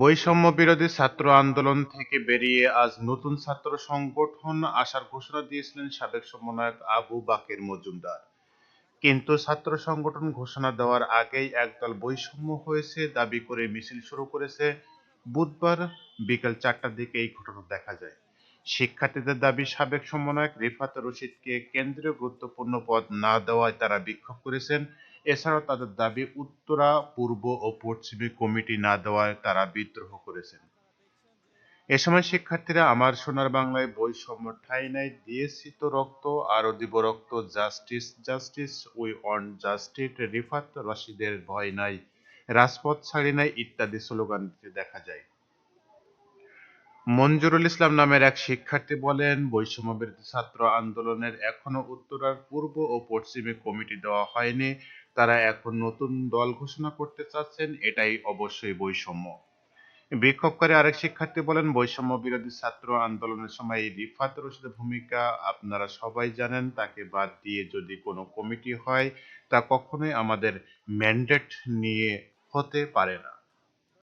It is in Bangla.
বৈষম্য বিরোধী ছাত্র আন্দোলন থেকে বেরিয়ে আজ নতুন ছাত্র সংগঠন আসার ঘোষণা দিয়েছিলেন সাবেক সমন্বয়ক আবু বাকের মজুমদার। কিন্তু ছাত্র সংগঠন ঘোষণা দেওয়ার আগেই একদল বৈষম্য হয়েছে, দাবি করে মিছিল শুরু করেছে। বুধবার বিকেল চারটার দিকে এই ঘটনা দেখা যায়। শিক্ষার্থীদের দাবি, সাবেক সমন্বয়ক রিফাত রশিদকে কেন্দ্রীয় গুরুত্বপূর্ণ পদ না দেওয়ায় তারা বিক্ষোভ করেছেন। এছাড়াও তাদের দাবি, উত্তরা, পূর্ব ও পশ্চিমে কমিটি না দেওয়ায় তারা বিদ্রোহ করেছেন। এ সময় শিক্ষার্থীরা, আমার সোনার বাংলায় বৈষম্য ঠাঁই নাই, দিয়েছি তো রক্ত, আরও দিব রক্ত justice justice we want justice Rifat রশিদের ভয় নাই, রাজপথ ছাড়ি নাই, ইত্যাদি স্লোগান দেখা যায়। মঞ্জুরুল ইসলাম নামের এক শিক্ষার্থী বলেন বৈষম্য ছাত্র আন্দোলনের এখনও উত্তরার পূর্ব ও পশ্চিমে কমিটি দেওয়া হয়নি তারা এখন নতুন দল ঘোষণা করতে চাচ্ছেন, এটাই অবশ্যই বৈষম্য। বিক্ষোভকারী আরেক শিক্ষার্থী বলেন, বৈষম্য বিরোধী ছাত্র আন্দোলনের সময় রিফাত রশিদের ভূমিকা আপনারা সবাই জানেন, তাকে বাদ দিয়ে যদি কোনো কমিটি হয়, তা কখনোই আমাদের ম্যান্ডেট নিয়ে হতে পারে না।